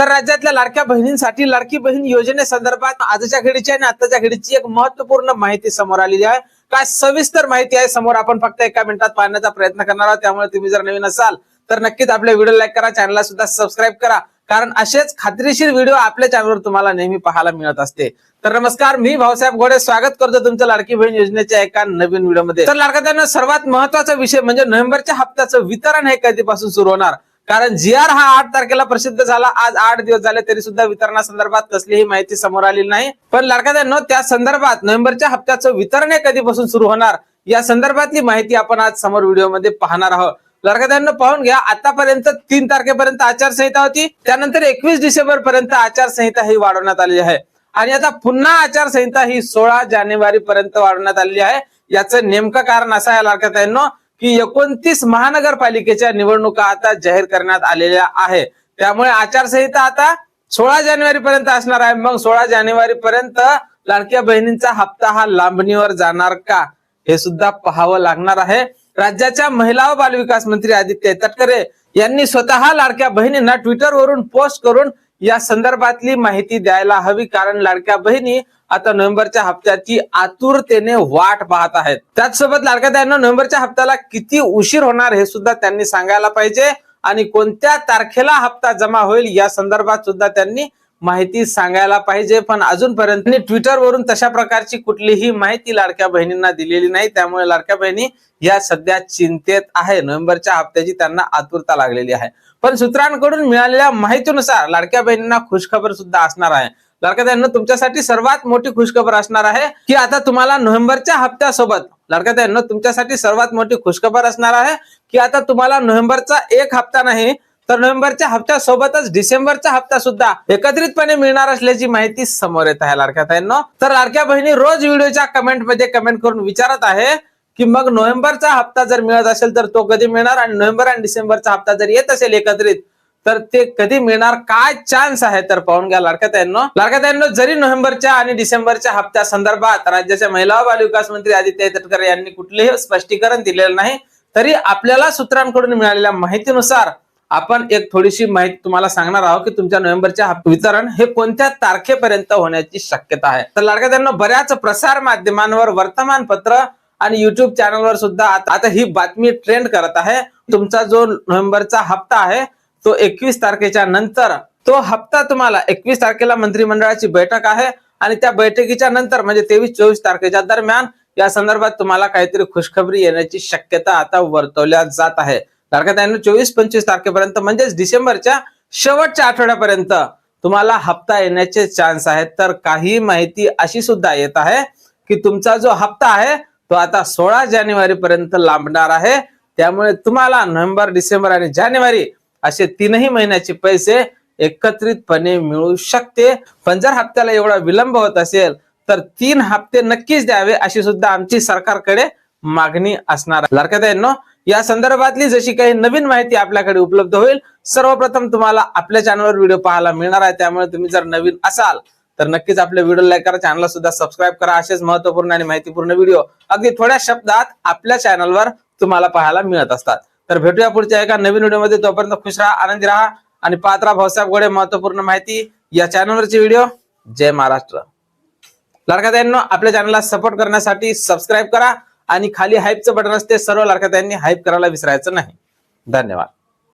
तर राज्यातल्या लाडक्या बहिणींसाठी लाडकी बहीण योजनेसंदर्भात आजच्या घडीची आणि आताच्या घडीची एक महत्त्वपूर्ण माहिती समोर आलेली आहे. काय सविस्तर माहिती आहे समोर आपण फक्त एका मिनिटात पाहण्याचा प्रयत्न करणार आहोत. त्यामुळे तुम्ही जर नवीन असाल तर नक्कीच आपल्या व्हिडिओ लाईक करा चॅनलला सुद्धा सबस्क्राईब करा. कारण असेच खात्रीशीर व्हिडिओ आपल्या चॅनलवर तुम्हाला नेहमी पाहायला मिळत असते. तर नमस्कार मी भाऊसाहेब घोडे. स्वागत करतो तुमच्या लाडकी बहीण योजनेच्या एका नवीन व्हिडिओमध्ये. तर लाडका सर्वात महत्त्वाचा विषय म्हणजे नोव्हेंबरच्या हप्त्याचं वितरण हे कधीपासून सुरू होणार? कारण जी आर हा आठ तारखेला प्रसिद्ध झाला. आज आठ दिवस झाले तरी सुद्धा वितरणासंदर्भात कसलीही माहिती समोर आलेली नाही. पण लाडका त्या संदर्भात नोव्हेंबरच्या हप्त्याचं वितरण हे कधीपासून सुरू होणार? या संदर्भातली माहिती आपण आज समोर व्हिडिओमध्ये पाहणार आहोत. लाडकात्यांना पाहून घ्या आतापर्यंत तीन तारखेपर्यंत आचारसंहिता होती. त्यानंतर एकवीस डिसेंबर पर्यंत आचारसंहिता ही वाढवण्यात आलेली आहे. आणि आता पुन्हा आचारसंहिता ही सोळा जानेवारी पर्यंत वाढवण्यात आलेली आहे. याचं नेमकं कारण असं आहे लाडकात्यांनो की एकोणतीस महानगरपालिकेच्या निवडणुका आता जाहीर करण्यात आलेल्या आहे. त्यामुळे आचारसंहिता आता सोळा जानेवारी पर्यंत असणार आहे. मग सोळा जानेवारी पर्यंत लाडक्या बहिणींचा हप्ता हा लांबणीवर जाणार का? हे सुद्धा पाहावं लागणार आहे. राज्याच्या महिला व बालविकास मंत्री आदित्य तटकरे यांनी स्वतः लाडक्या बहिणींना ट्विटरवरून पोस्ट करून या संदर्भातली माहिती द्यायला हवी कारण लाडक्या बहिणी आता नोव्हेंबरच्या हप्त्याची आतुरतेने वाट पाहत आहेत. त्याचसोबत लाडक्या त्यांना नोव्हेंबरच्या हप्त्याला किती उशीर होणार हे सुद्धा त्यांनी सांगायला पाहिजे आणि कोणत्या तारखेला हप्ता जमा होईल या संदर्भात सुद्धा त्यांनी माहिती सांगायला पाहिजे पण अजूनपर्यंत ट्विटरवरून तशा प्रकारची कुठलीही माहिती लाडक्या बहिणींना दिलेली नाही. त्यामुळे लाडक्या बहिणी या सध्या चिंतेत आहे नोव्हेंबरच्या हप्त्याची त्यांना आतुरता लागलेली आहे. पण सूत्रांकडून मिळालेल्या माहितीनुसार लाडक्या बहिणींना खुशखबर सुद्धा असणार आहे. लाडक्या त्यांना तुमच्यासाठी सर्वात मोठी खुशखबर असणार आहे की आता तुम्हाला नोव्हेंबरच्या हप्त्यासोबत लाडक्या त्यांना तुमच्यासाठी सर्वात मोठी खुशखबर असणार आहे की आता तुम्हाला नोव्हेंबरचा एक हप्ता नाही तर नोव्हेंबरच्या हप्त्यासोबतच डिसेंबरचा हप्ता सुद्धा एकत्रितपणे मिळणार असल्याची माहिती समोर येत आहे लाडक्या ताईंनो. तर लाडक्या बहिणी रोज व्हिडिओच्या कमेंटमध्ये कमेंट करून विचारत आहे की मग नोव्हेंबरचा हप्ता जर मिळत असेल तर तो कधी मिळणार? आणि नोव्हेंबर आणि डिसेंबरचा हप्ता जर येत असेल एकत्रित तर ते कधी मिळणार? काय चान्स आहे? तर पाहून घ्या लाडक्या ताईंनो. लाडक्या ताईंनो जरी नोव्हेंबरच्या आणि डिसेंबरच्या हप्त्या संदर्भात राज्याच्या महिला व बालविकास मंत्री आदित्य तटकरे यांनी कुठलेही स्पष्टीकरण दिलेलं नाही तरी आपल्याला सूत्रांकडून मिळालेल्या माहितीनुसार आपण एक थोडीशी माहिती तुम्हाला सांगणार आहोत की तुमच्या नोव्हेंबरच्या वितरण हे कोणत्या तारखेपर्यंत होण्याची शक्यता आहे? तर लाडक्या त्यांना बऱ्याच प्रसार माध्यमांवर वर्तमानपत्र आणि युट्यूब चॅनलवर सुद्धा आता ही बातमी ट्रेंड करत आहे. तुमचा जो नोव्हेंबरचा हप्ता आहे तो एकवीस तारखेच्या नंतर तो हप्ता तुम्हाला एकवीस तारखेला मंत्रिमंडळाची बैठक आहे आणि त्या बैठकीच्या नंतर म्हणजे तेवीस चोवीस तारखेच्या दरम्यान या संदर्भात तुम्हाला काहीतरी खुशखबरी येण्याची शक्यता आता वर्तवल्या जात आहे. तारखेत चोवीस पंचवीस तारखेपर्यंत म्हणजेच डिसेंबरच्या शेवटच्या आठवड्यापर्यंत तुम्हाला हप्ता येण्याचे चान्स आहेत. तर काही माहिती अशी सुद्धा येत आहे की तुमचा जो हप्ता आहे तो आता सोळा जानेवारी पर्यंत लांबणार आहे. त्यामुळे तुम्हाला नोव्हेंबर डिसेंबर आणि जानेवारी असे तीनही महिन्याचे पैसे एकत्रितपणे मिळू शकते. पण जर हप्त्याला एवढा विलंब होत असेल तर तीन हप्ते नक्कीच द्यावे अशी सुद्धा आमची सरकारकडे मागणी असणार लडक्यात आहे या संदर्भातली जशी काही नवीन माहिती आपल्याकडे उपलब्ध होईल सर्वप्रथम तुम्हाला आपल्या चॅनलवर व्हिडिओ पाहायला मिळणार आहे. त्यामुळे तुम्ही जर नवीन असाल तर नक्कीच आपल्या व्हिडिओ लाईक करा चॅनलला सुद्धा सबस्क्राईब करा. असेच महत्त्वपूर्ण आणि माहितीपूर्ण व्हिडिओ अगदी थोड्या शब्दात आपल्या चॅनलवर तुम्हाला पाहायला मिळत असतात. तर भेटूया पुढच्या एका नवीन व्हिडिओमध्ये तोपर्यंत खुश राहा आनंदी राहा आणि पात्र राहा. भाऊसाहेब गोडे महत्त्वपूर्ण माहिती या चॅनलवरची व्हिडिओ जय महाराष्ट्र. लाडकात्यांनो आपल्या चॅनलला सपोर्ट करण्यासाठी सबस्क्राईब करा. आणि खाली हाईपचं बटन असते सर्व लाडकात्यांनी हाईप करायला विसरायचं नाही. धन्यवाद.